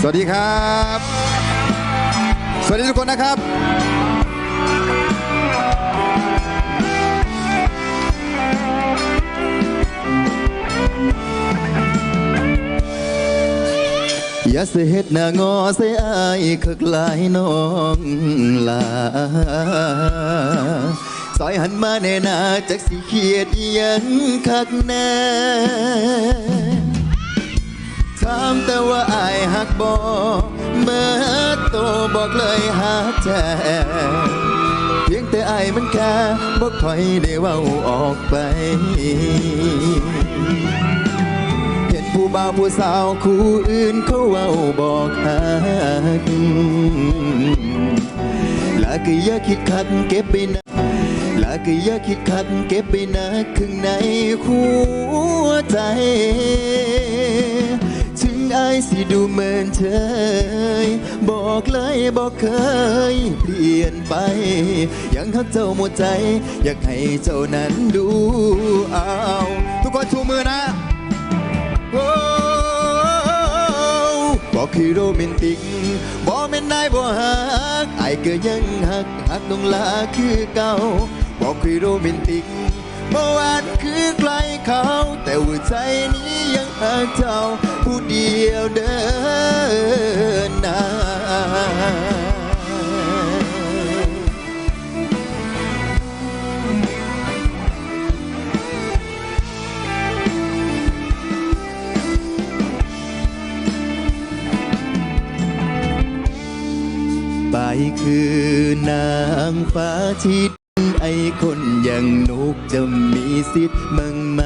สวัสดีครับ สวัสดีทุกคนนะครับ อย่าเสียเห็ดหน้างอเสียอายคึกลายน้องลาซอยหันมาแน่นาจากสีเขียดยังคักแน่ ถามแต่ว่าอายหักบ่เมื่อโตบอกเลยหักแท้เพียงแต่อายมันแค่บ่ค่อยได้ว้าออกไปเห็นผู้บ่าวผู้สาวคู่อื่นเขาเว้าบอกหักลาก็อย่าคิดคักเก็บไปนะลาก็อย่าคิดคักเก็บไปนะข้างในหัวใจ สิดูเหมือนเฉยบอกเลยบอกเคย เปลี่ยนไป ยังหักเจ้าหมดใจ อยากให้เจ้านั้นดูเอาทุกคนชูมือนะโอ้บอกคือโรแมนติกบอกแม่นนายบ่ฮักไอ้ก็ยังหักหักต้องลาคือเก่าบอกคือโรแมนติกเมื่อวานคือใครเขา แต่หัวใจนี้ยัง กเจ้าผู้เดียวเดินนาไปคือ นางฟ้าที่ คนอย่างนุกจะมีสิทธิ์มั่งไหม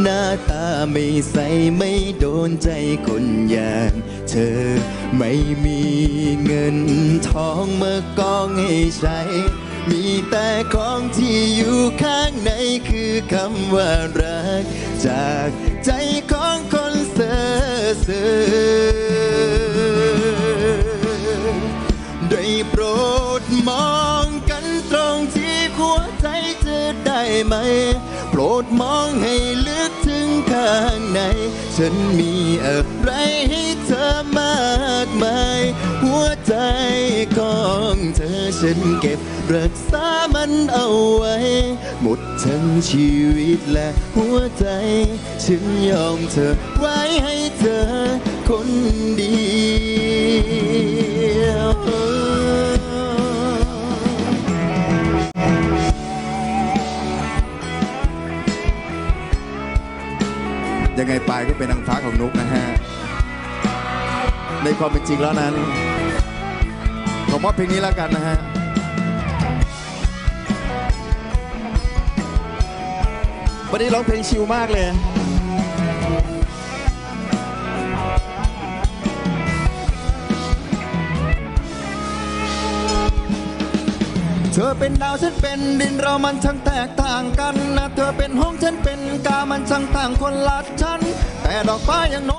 หน้าตาไม่ใสไม่โดนใจคนอย่างเธอไม่มีเงินทองมากองให้ใช้ มีแต่ของที่อยู่ข้างในคือคำว่ารัก จากใจของคนเซ่อเสือ ได้ไหม โปรดมองให้ลึกถึงข้างใน ฉันมีอะไรให้เธอมากมาย หัวใจของเธอฉันเก็บรักษามันเอาไว้ หมดทั้งชีวิตและหัวใจ ฉันยอมเธอไว้ให้เธอคนเดียว ยังไงปายก็เป็นนางฟ้าของนุกนะฮะ ในความเป็นจริงแล้วนั้นผมว่าเพลงนี้แล้วกันนะฮะวันนี้ร้องเพลงชิลมากเลย ธอเป็นดาวฉันเป็นดินเรามันช่างแตกต่างกันนะ เธอเป็นห้องฉันเป็นกามันช่างต่างคนละชั้นแต่ดอกฟ้ายังโน